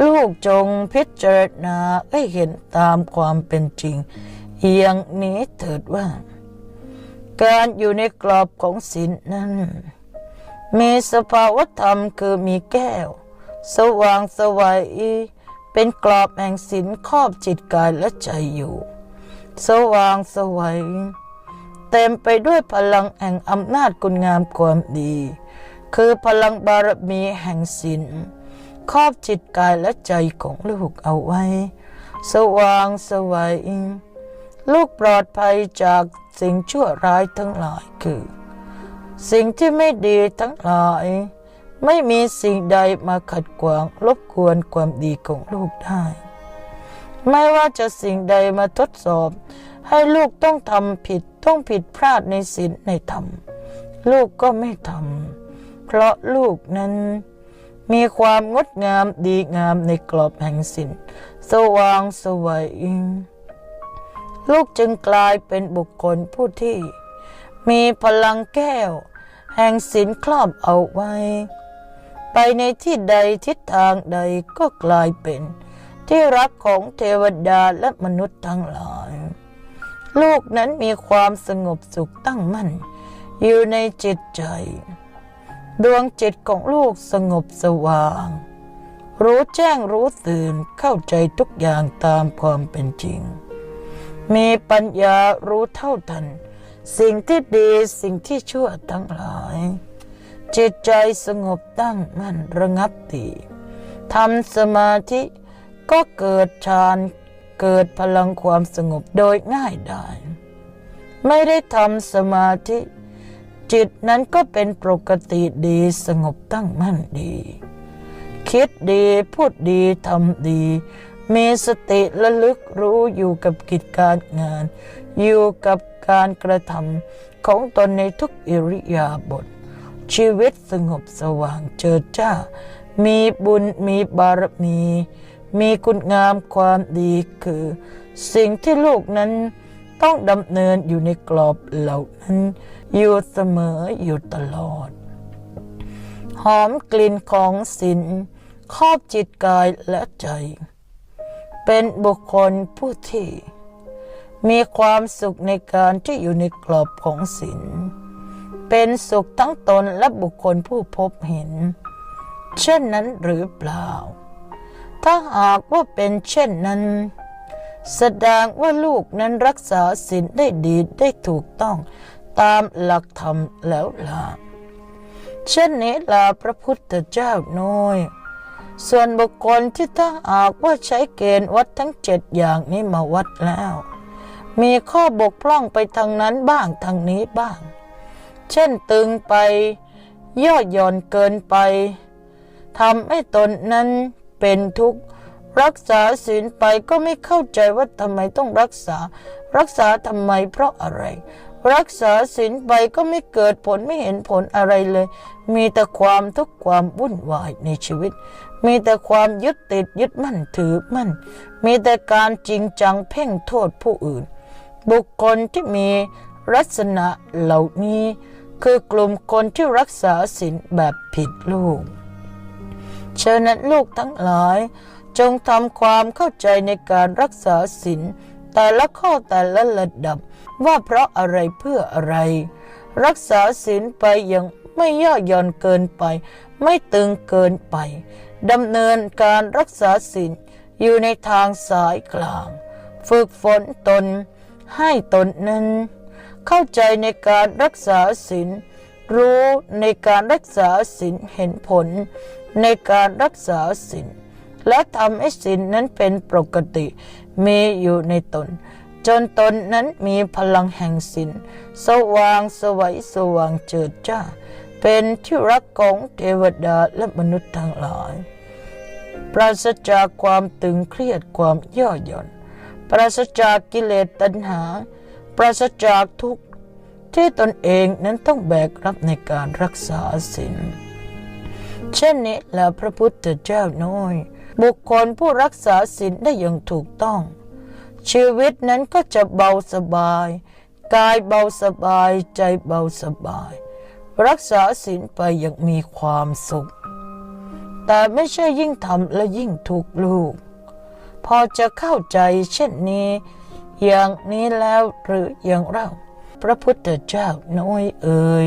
ลูกจงพิจารณาให้เห็นตามความเป็นจริง อย่างนี้เถิดว่า การอยู่ในกรอบของศีลนั้น มีสภาวธรรมคือมีแก้ว สว่างสวัยเป็นกรอบแห่งศีลครอบจิตกายและใจอยู่ สว่างสวัยเต็มไปด้วยพลังแห่งอำนาจคุณงามความดี คือพลังบารมีแห่งศีล ครอบจิตกายและใจของลูกเอาไว้ สว่างสวัยลูกปลอดภัยจากสิ่งชั่วร้ายทั้งหลายคือ สิ่งที่ไม่ดีทั้งหลาย ไม่มีสิ่งใดมาขัดขวางรบกวนความดีของลูกได้ ไม่ว่าจะสิ่งใดมาทดสอบ ให้ลูกต้องทำผิดต้องผิดพลาดในศีลในธรรม ลูกก็ไม่ทำเพราะลูกนั้น มีความงดงามดีงามในกรอบแห่งศีลสว่างสวัยลูกจึงกลายเป็นบุคคลผู้ที่ มีพลังแก้ว แห่งศีลครอบเอาไว้ ไปในที่ใดทิศทางใดก็กลายเป็น ที่รักของเทวดาและมนุษย์ทั้งหลาย ลูกนั้นมีความสงบสุขตั้งมั่น อยู่ในจิตใจ ดวงจิตของลูกสงบสว่าง รู้แจ้งรู้ตื่นเข้าใจทุกอย่างตามความเป็นจริง มีปัญญารู้เท่าทัน สิ่งที่ดีสิ่งที่ชั่วทั้งหลาย จิตใจสงบตั้งมั่นระงับดีทำสมาธิก็เกิดฌานเกิดพลังความสงบโดยง่ายได้ ไม่ได้ทำสมาธิ จิตนั้นก็เป็นปกติดีสงบตั้งมั่นดี คิดดีพูดดีทำดี มีสติระลึกรู้อยู่กับกิจการงาน อยู่กับการกระทำของตนในทุกอิริยาบถชีวิตสงบสว่างเจิดจ้า มีบุญมีบารมี มีคุณงามความดีคือ สิ่งที่ลูกนั้น ต้องดำเนินอยู่ในกรอบเหล่านั้น อยู่เสมออยู่ตลอด หอมกลิ่นของศีลครอบจิตกายและใจ เป็นบุคคลผู้ที่ มีความสุขในการที่อยู่ในกรอบของศีลเป็นสุขทั้งตนและบุคคลผู้พบเห็น เช่นนั้นหรือเปล่า ถ้าหากว่าเป็นเช่นนั้น แสดงว่าลูกนั้นรักษาศีลได้ดีได้ถูกต้อง ตามหลักธรรมแล้วล่ะเช่นนี้ล่ะพระพุทธเจ้าน้อย ส่วนบุคคลที่ถ้าหากว่าใช้เกณฑ์วัดทั้งเจ็ดอย่างนี้มาวัดแล้ว มีข้อบกพร่องไปทางนั้นบ้างทางนี้บ้าง เช่นตึงไป ย่อหย่อนเกินไปทำให้ตนนั้นเป็นทุกข์ รักษาศีลไปก็ไม่เข้าใจว่าทำไมต้องรักษา รักษาทำไมเพราะอะไร รักษาศีลไปก็ไม่เกิดผลไม่เห็นผลอะไรเลย มีแต่ความทุกข์ความวุ่นวายในชีวิต มีแต่ความยึดติดยึดมั่นถือมั่น มีแต่การจริงจังเพ่งโทษผู้อื่น บุคคลที่มีลักษณะเหล่านี้ คือกลุ่มคนที่รักษาศีลแบบผิดลูกเชิญนั้นลูกทั้งหลาย จงทำความเข้าใจในการรักษาศีลแต่ละข้อแต่ละระดับว่าเพราะอะไรเพื่ออะไร รักษาศีลไปอย่างไม่ย่อหย่อนเกินไป ไม่ตึงเกินไปดำเนินการรักษาศีลอยู่ในทางสายกลาง ฝึกฝนตน ให้ตนนั้น เข้าใจในการรักษาศีลรู้ในการรักษาศีลเห็นผล ในการรักษาศีล และทำให้ศีลนั้นเป็นปกติ มีอยู่ในตน จนตนนั้นมีพลังแห่งศีลสว่างสวัยสว่างเจิดจ้า เป็นที่รักของเทวดาและมนุษย์ทั้งหลาย ปราศจากความตึงเครียดความย่อหย่อน ปราศจากกิเลสตัณหา ปราศจากทุกข์ที่ตนเองนั้นต้องแบกรับในการรักษาศีล เช่นนี้แหละพระพุทธเจ้าน้อย บุคคลผู้รักษาศีลได้อย่างถูกต้อง ชีวิตนั้นก็จะเบาสบาย กายเบาสบายใจเบาสบาย รักษาศีลไปอย่างมีความสุข แต่ไม่ใช่ยิ่งทำและยิ่งถูกลูก พอจะเข้าใจเช่นนี้ อย่างนี้แล้วหรืออย่างเรา พระพุทธเจ้าน้อยเอ่ย